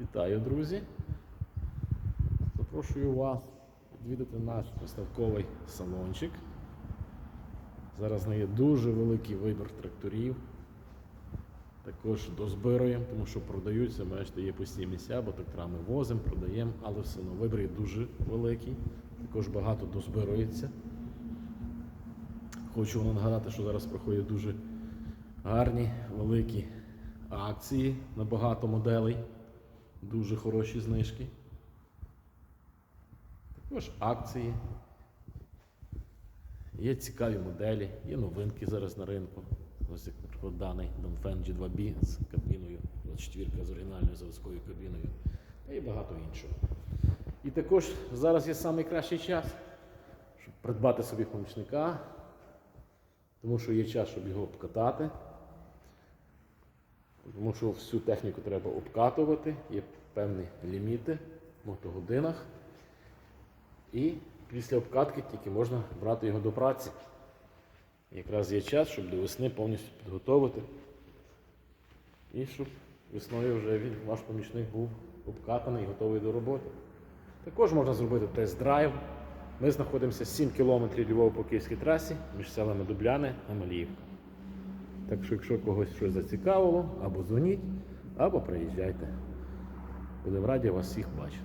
Вітаю, друзі! Запрошую вас відвідати наш виставковий салончик. Зараз не є дуже великий вибір тракторів. Також дозбируємо, тому що продаються, бачите, є пусті місця, бо тракторами возимо, продаємо, але все одно вибір є дуже великий. Також багато дозбирується. Хочу вам нагадати, що зараз проходять дуже гарні великі акції на багато моделей. Дуже хороші знижки. Також акції. Є цікаві моделі, є новинки зараз на ринку. Ось як, наприклад, даний Dongfeng G2B з кабіною, 24 з оригінальною заводською кабіною, та і багато іншого. І також зараз є найкращий час, щоб придбати собі помічника, тому що є час, щоб його обкатати. Тому що всю техніку треба обкатувати, є певні ліміти в мотогодинах. І після обкатки тільки можна брати його до праці. Якраз є час, щоб до весни повністю підготовити. І щоб весною вже він, ваш помічник був обкатаний і готовий до роботи. Також можна зробити тест-драйв. Ми знаходимося 7 км Львова по київській трасі між селами Дубляни та Маліївка. Так що, якщо когось щось зацікавило, або дзвоніть, або приїжджайте. Будемо раді вас всіх бачити.